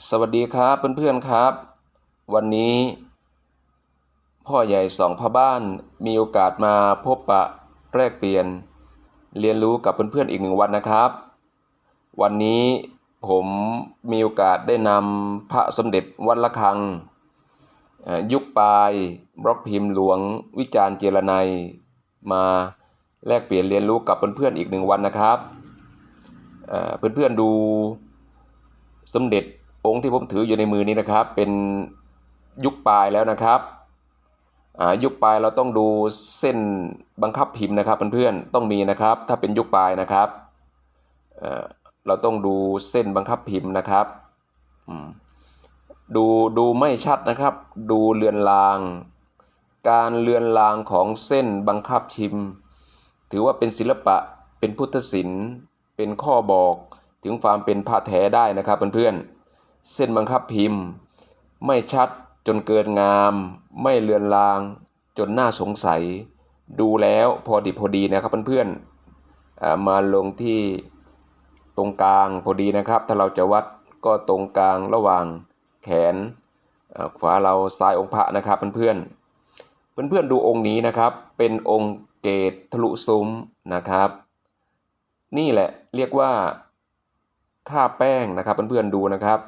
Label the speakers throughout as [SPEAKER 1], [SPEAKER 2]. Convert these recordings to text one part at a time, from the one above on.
[SPEAKER 1] สวัสดีครับเพื่อนๆครับ วันนี้ พ่อใหญ่สองพ่อบ้านมีโอกาสมาพบปะแลกเปลี่ยน เรียนรู้กับเพื่อนๆอีกหนึ่งวันนะครับ วันนี้ผมมีโอกาสได้นำพระสมเด็จวัดละคัง ยุคปลายบล็อกพิมพ์หลวงวิจารณ์เจรนัย มาแลกเปลี่ยนเรียนรู้กับเพื่อนๆอีกหนึ่งวันนะครับเอ่อเพื่อนๆดูสมเด็จ องค์ที่ผมถืออยู่ในมือนี้นะครับ เป็นยุคปลายแล้วนะครับอายุคปลายเราต้องดูเส้นบังคับพิมพ์นะครับเพื่อนๆต้องมีนะครับ ถ้าเป็นยุคปลายนะครับเราต้องดูเส้นบังคับพิมพ์นะครับดูดูไม่ชัดนะครับ ดูเลือนลาง การเลือนลางของเส้นบังคับพิมพ์ ถือว่าเป็นศิลปะเป็นพุทธศิลป์เป็นข้อบอกถึงความเป็นพระแท้ได้นะครับเพื่อนๆ เส้นบังคับพิมพ์ ไม่ชัดจนเกินงาม ไม่เลือนลาง จนน่าสงสัย ดูแล้วพอดีพอดีนะครับเพื่อนๆอ่ามาลงที่ตรงกลางพอดีนะครับ ถ้าเราจะวัดก็ตรงกลางระหว่างแขนขวาเราซ้ายองค์พระนะครับเพื่อนๆเพื่อนๆดูองค์นี้นะครับเป็นองค์เกตทะลุซุ้มนะครับ นี่แหละเรียกว่าค่าแป้งนะครับเพื่อนๆดูนะครับ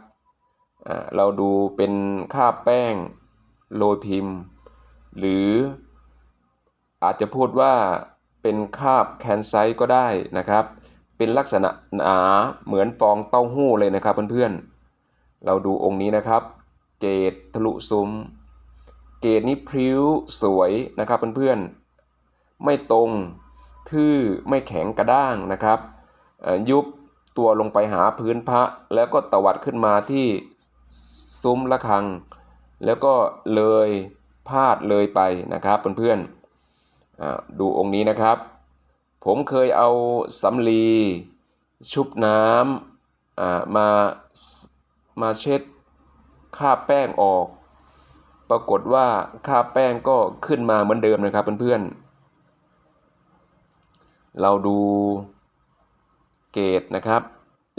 [SPEAKER 1] เราดูเป็นค่าแป้งโรยพิมพ์หรืออาจจะพูดว่าเป็นคาบแคนไซต์ก็ได้นะครับ เป็นลักษณะหนาเหมือนฟองเต้าหู้เลยนะครับเพื่อนๆ เราดูองค์นี้นะครับ เกตทะลุซุ้ม เกตนี้พริ้วสวยนะครับเพื่อนๆ ไม่ตรงทื่อไม่แข็งกระด้างนะครับ ยุบตัวลงไปหาพื้นพระแล้วก็ตวัดขึ้นมาที่ ซุ้มระฆัง แล้วก็เลยพาดเลยไปนะครับเพื่อนๆดูองค์นี้นะครับ ผมเคยเอาสำลีชุบน้ำมามาเช็ดคราแป้งออก ปรากฏว่าคราแป้งก็ขึ้นมาเหมือนเดิมนะครับเพื่อนๆ เราดูเกตนะครับ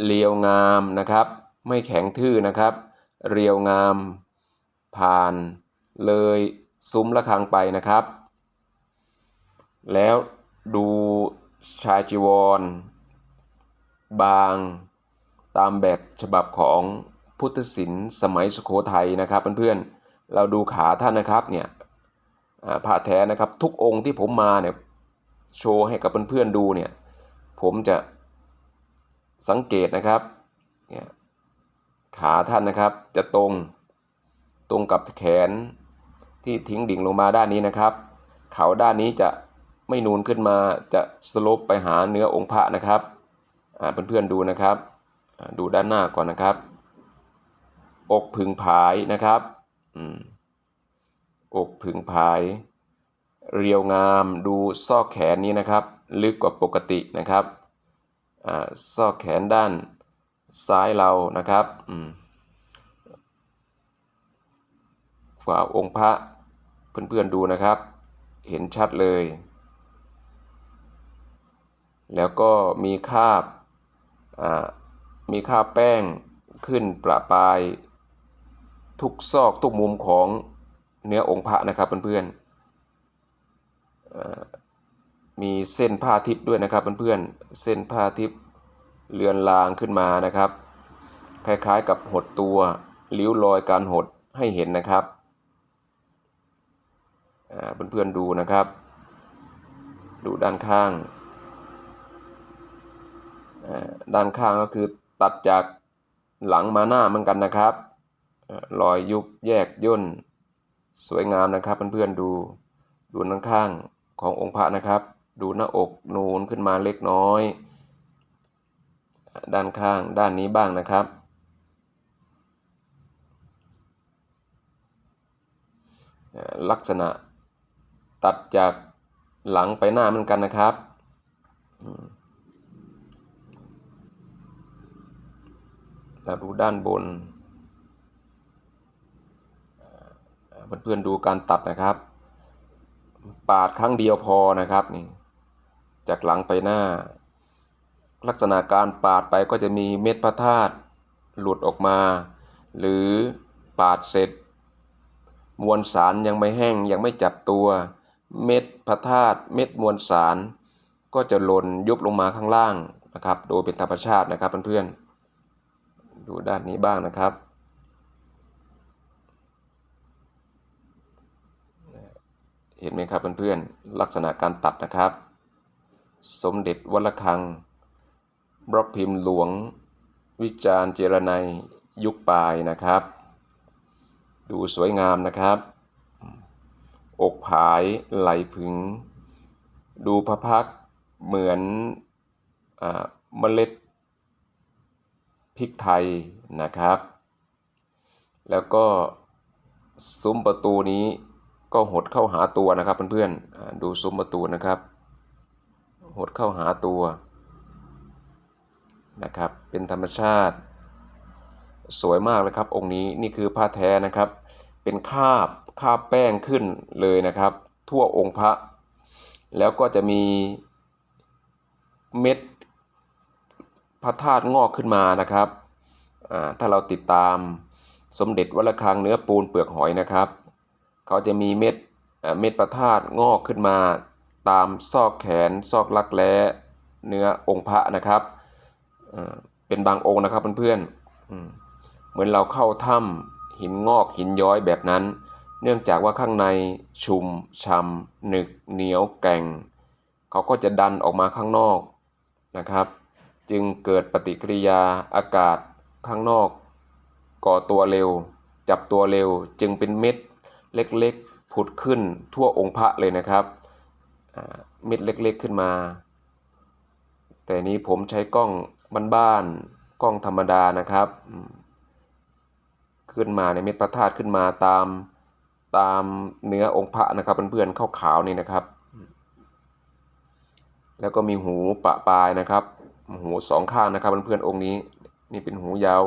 [SPEAKER 1] เรียวงามนะครับ ไม่แข็งทื่อนะครับ เรียวงาม ผ่าน เลยซุ้มระฆังไปนะครับ แล้วดูชายจีวร บาง ตามแบบฉบับของพุทธศิลป์สมัยสุโขทัยนะครับเพื่อนๆเราดูขาท่านนะครับเนี่ยอ่าพระแท้นะครับทุกองค์ที่ผมมาเนี่ยโชว์ให้กับเพื่อนๆดูเนี่ยผมจะสังเกตนะครับเนี่ย ขาท่านนะครับ จะตรงตรงกับแขนที่ทิ้งดิ่งลงมาด้านนี้นะครับ เขาด้านนี้จะไม่นูนขึ้นมาจะสลปไปหาเนื้อองค์พระนะครับอ่าเพื่อนๆดูนะครับดูด้านหน้าก่อนนะครับ อกผึ่งผายนะครับอกผึ่งผาย เรียวงามดูซอกแขนนี้นะครับ ลึกกว่าปกตินะครับอ่าซอกแขนด้าน ซ้ายเรานะครับอืมฝาองค์พระเพื่อนๆดูนะครับ เห็นชัดเลย แล้วก็มีคาบมีคาบแป้งขึ้นประปายทุกซอกทุกมุมของเนื้อองค์พระนะครับเพื่อนๆมีเส้นผ้าทิพย์ด้วยนะครับเพื่อนๆเส้นผ้าทิพย์ เลือนลางขึ้นมานะครับ คล้ายๆกับหดตัวริ้วรอยการหดให้เห็นนะครับเพื่อนๆดูนะครับ ดูด้านข้าง ด้านข้างก็คือตัดจากหลังมาหน้าเหมือนกันนะครับเอ่อรอยยุบแยกย่น สวยงามนะครับเพื่อนๆดูดูด้านข้างขององค์พระนะครับ ดูหน้าอกนูนขึ้นมาเล็กน้อย ด้านข้างด้านนี้บ้างนะครับ ลักษณะตัดจากหลังไปหน้าเหมือนกันนะครับเราดูด้านบน เพื่อนๆดูการตัดนะครับ ปาดครั้งเดียวพอนะครับนี่จากหลังไปหน้า ลักษณะการปาดไปก็จะมีเม็ดพระธาตุหลุดออกมา หรือปาดเสร็จ มวลสารยังไม่แห้งยังไม่จับตัว เม็ดพระธาตุเม็ดมวลสาร ก็จะหล่นยุบลงมาข้างล่างนะครับโดยเป็นธรรมชาตินะครับเพื่อนๆดูด้านนี้บ้างนะครับเห็นไหมครับเพื่อนๆลักษณะการตัดนะครับ สมเด็จวัลคัง บล็อกพิมพ์หลวง วิจารณ์เจรไนยยุคปลายนะครับ ดูสวยงามนะครับ อกผายไหลผึง ดูพระพักเหมือนอเมล็ดพริกไทยนะครับ แล้วก็ซุ้มประตูนี้ก็หดเข้าหาตัวนะครับเพื่อนๆดูซุ้มประตูนะครับ หดเข้าหาตัว นะครับ เป็นธรรมชาติ สวยมากเลยครับ องค์นี้นี่คือผ้าแท้นะครับ เป็นคาบคาบแป้งขึ้นเลยนะครับ ทั่วองค์พระ แล้วก็จะมีเม็ดพระธาตุงอกขึ้นมานะครับถ้าเราติดตามสมเด็จวัลคังเนื้อปูนเปลือกหอยนะครับเขาจะมีเม็ดเม็ดพระธาตุงอกขึ้นมา ตามซอกแขนซอกลักแร้เนื้อองค์พระนะครับ เป็นบางองค์นะครับเพื่อนๆเหมือนเราเข้าถ้ำหินงอกหินย้อยแบบนั้น เนื่องจากว่าข้างในชุมชำหนึกเหนียวแก่ง เขาก็จะดันออกมาข้างนอกนะครับ จึงเกิดปฏิกิริยาอากาศข้างนอก ก่อตัวเร็ว จับตัวเร็วจึงเป็นเม็ดเล็กๆผุดขึ้นทั่วองค์พระเลยนะครับเม็ดเล็กๆขึ้นมา แต่นี้ผมใช้กล้อง บ้านๆกล้องธรรมดานะครับ ขึ้นมาในเม็ดพระธาตุขึ้นมาตามตามเนื้อองค์พระนะครับเพื่อนๆขาวๆนี่นะครับ แล้วก็มีหูปะปลายนะครับ หูสองข้างนะครับเพื่อนๆองค์นี้ นี่เป็นหูยาว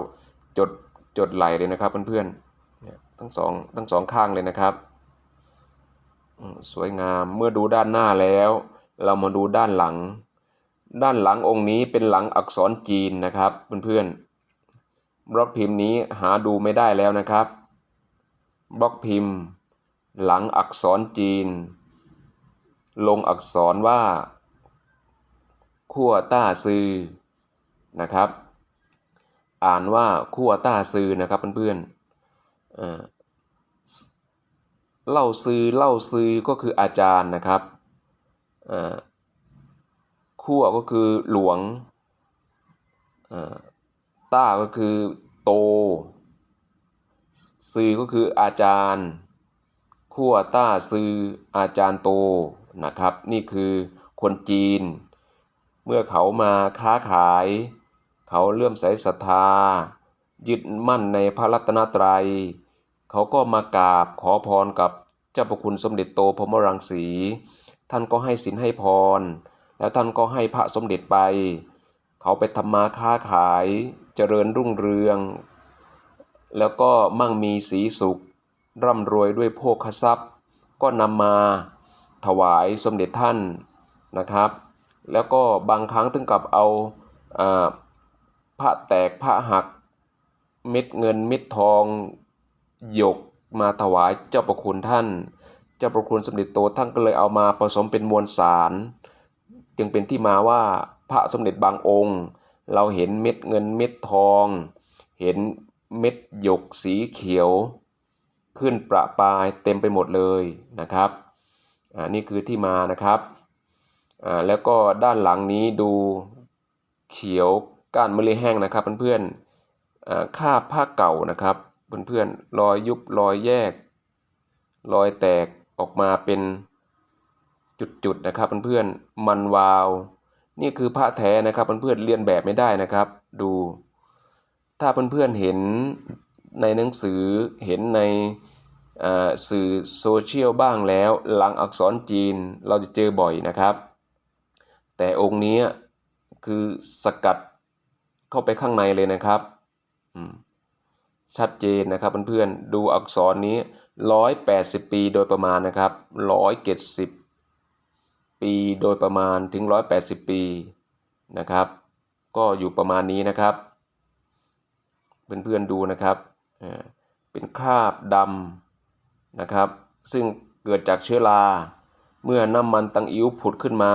[SPEAKER 1] จดจดไหลเลยนะครับเพื่อนๆทั้งสองทั้งสองข้างเลยนะครับสวยงามเมื่อดูด้านหน้าแล้ว เรามาดูด้านหลัง ด้านหลังองค์นี้เป็นหลังอักษรจีนนะครับเพื่อนๆบล็อกพิมพ์นี้หาดูไม่ได้แล้วนะครับ บล็อกพิมพ์ หลังอักษรจีน ลงอักษรว่าขั้วต้าซือนะครับ อ่านว่าขั้วต้าซือนะครับเพื่อนๆเล่าซือเล่าซือก็คืออาจารย์นะครับ ขั้วก็คือหลวงต้าก็คือโตซือก็คืออาจารย์ขั้วต้าซืออาจารย์โตนะครับ นี่คือคนจีน เมื่อเขามาค้าขาย เขาเลื่อมใสศรัทธา ยึดมั่นในพระรัตนตรัย เขาก็มากราบขอพรกับเจ้าประคุณสมเด็จโตพรมรังสี ท่านก็ให้สินให้พร แล้วท่านก็ให้พระสมเด็จไป เขาไปทำมาค้าขายเจริญรุ่งเรือง แล้วก็มั่งมีสีสุข ร่ำรวยด้วยโภคทรัพย์ ก็นำมาถวายสมเด็จท่านนะครับ แล้วก็บางครั้งถึงกับเอาพระแตกพระหักเม็ดเงินเม็ดทองหยกมาถวายเจ้าประคุณท่าน เจ้าประคุณสมเด็จโตท่านก็เลยเอามาผสมเป็นมวลสาร จึงเป็นที่มาว่าพระสมเด็จบางองค์ เราเห็นเม็ดเงินเม็ดทอง เห็นเม็ดหยกสีเขียว ขึ้นประปายเต็มไปหมดเลยนะครับอ่านี่คือที่มานะครับอ่าแล้วก็ด้านหลังนี้ดูเขียวก้านมะลิแห้งนะครับเพื่อนๆอ่าค่าผ้าเก่านะครับเพื่อนๆรอยยุบรอยแยก รอยแตกออกมาเป็น จุดๆนะครับเพื่อนๆมันวาว นี่คือพระแท้นะครับเพื่อนๆเรียนแบบไม่ได้นะครับ ดู ถ้าเพื่อนๆเห็นในหนังสือเห็นในสื่อโซเชียลบ้างแล้วหลังอักษรจีนเราจะเจอบ่อยนะครับ แต่องค์นี้คือสกัดเข้าไปข้างในเลยนะครับชัดเจนนะครับเพื่อนๆดูอักษรนี้ 180 ปีโดยประมาณนะครับ170 ปีโดยประมาณถึง 180 ปีนะครับ ก็อยู่ประมาณนี้นะครับ เพื่อนๆดูนะครับเอ่อเป็นคราบดำนะครับ ซึ่งเกิดจากเชื้อรา เมื่อน้ำมันตังอิ๋วผุดขึ้นมา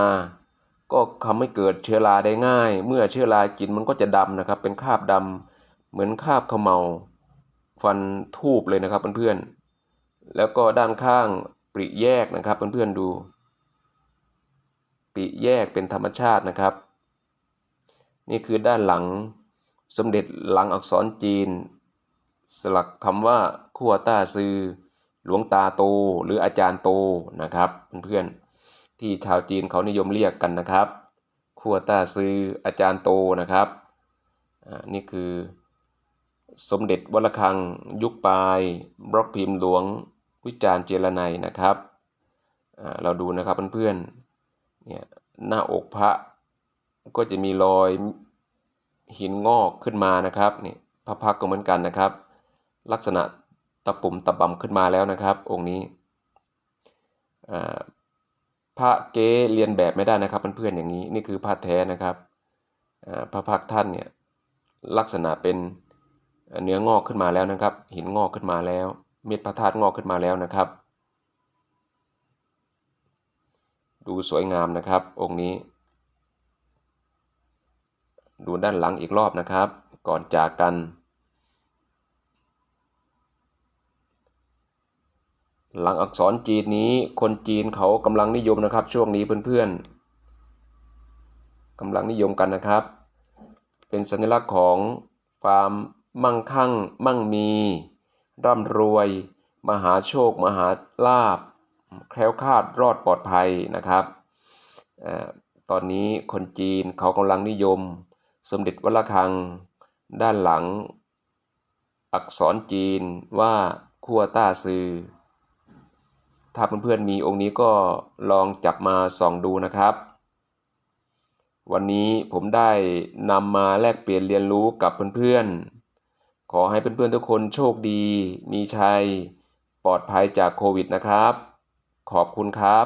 [SPEAKER 1] ก็ทำให้เกิดเชื้อราได้ง่าย เมื่อเชื้อรากินมันก็จะดำนะครับ เป็นคราบดำเหมือนคราบขมเมาฟันทูบเลยนะครับเพื่อนๆแล้วก็ด้านข้างปริแยกนะครับเพื่อนๆดู ปิแยกเป็นธรรมชาตินะครับ นี่คือด้านหลังสมเด็จหลังอักษรจีน สลักคำว่าขัวต้าซือ หลวงตาโต หรืออาจารย์โตนะครับเพื่อนๆที่ชาวจีนเขานิยมเรียกกันนะครับขัวต้าซืออาจารย์โตนะครับนี่คือสมเด็จวัลคัง ยุคปลาย บล็อกพิมพ์หลวงวิจารณ์เจรไนนะครับ เราดูนะครับเพื่อนๆ เนี่ยหน้าอกพระก็จะมีรอยหินงอกขึ้นมานะครับนี่พระพักก็เหมือนกันนะครับ ลักษณะตะปุ่มตะบำขึ้นมาแล้วนะครับ องค์นี้พระเก๊เรียนแบบไม่ได้นะครับเพื่อนๆอย่างนี้นี่คือพระแท้นะครับพระพักท่านเนี่ยลักษณะเป็นเนื้องอกขึ้นมาแล้วนะครับ หินงอกขึ้นมาแล้ว เม็ดพระธาตุงอกขึ้นมาแล้วนะครับ ดูสวยงามนะครับ องค์นี้ ดูด้านหลังอีกรอบนะครับ ก่อนจากกัน หลังอักษรจีนนี้คนจีนเขากำลังนิยมนะครับ ช่วงนี้เพื่อนๆกำลังนิยมกันนะครับ เป็นสัญลักษณ์ของฟามมั่งคั่ง มั่งมี ร่ำรวย มหาโชค มหาลาภ แคล้วคลาดรอดปลอดภัยนะครับอตอนนี้คนจีนเขากำลังนิยม สมเด็จวัลคัง ด้านหลัง อักษรจีนว่าขั้วต้าซือ ถ้าเพื่อนๆมีองค์นี้ก็ลองจับมาส่องดูนะครับ วันนี้ผมได้นำมาแลกเปลี่ยนเรียนรู้กับเพื่อนๆ ขอให้เพื่อนๆทุกคนโชคดี มีชัย ปลอดภัยจากโควิดนะครับ ขอบคุณครับ